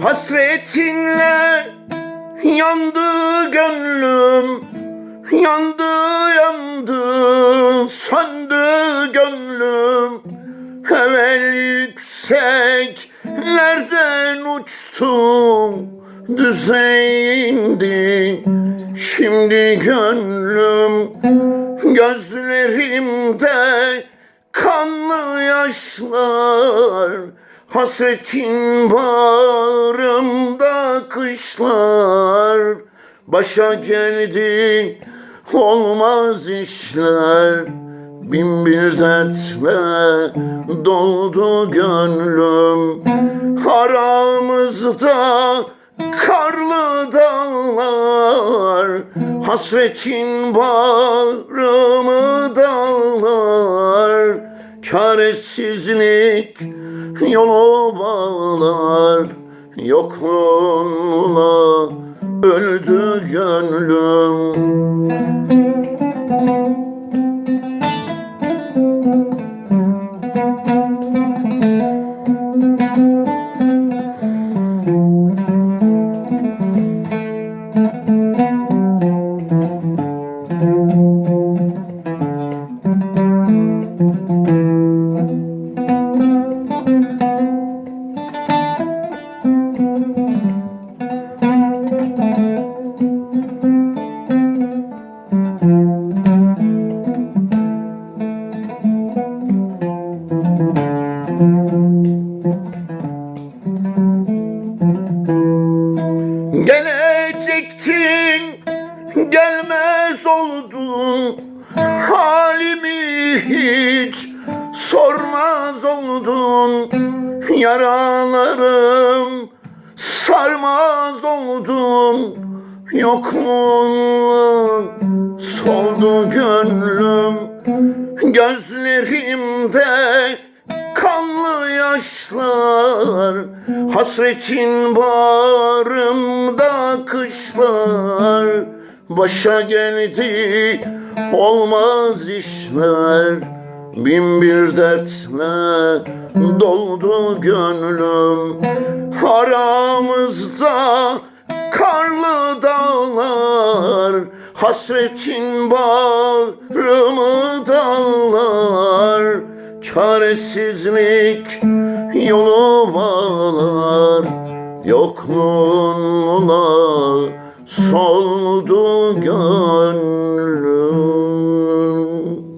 Hasretinle yandı gönlüm yandı yükseklerden uçtum Düze indi şimdi gönlüm Gözlerimde kanlı yaşlar. Hasretin bağrımda kışlar. Başa geldi olmaz işler Bin bir dertle doldu gönlüm. Aramızda karlı dağlar Hasretin bağrımı dağlar. Çaresizlik yolu bağlar Yokluğunla öldü gönlüm Gene Gelecektin gelmez oldun Halimi hiç sormaz oldun. Yaralarım sarmaz oldun. Yokluğunla soldu gönlüm Gözlerimde yaşlar Hasretin bağrımda kışlar. Başa geldi olmaz işler. Bin bir dertle doldu gönlüm. Aramızda karlı dağlar Hasretin bağrımı dağlar Çaresizlik yolu bağlar Yokluğunla son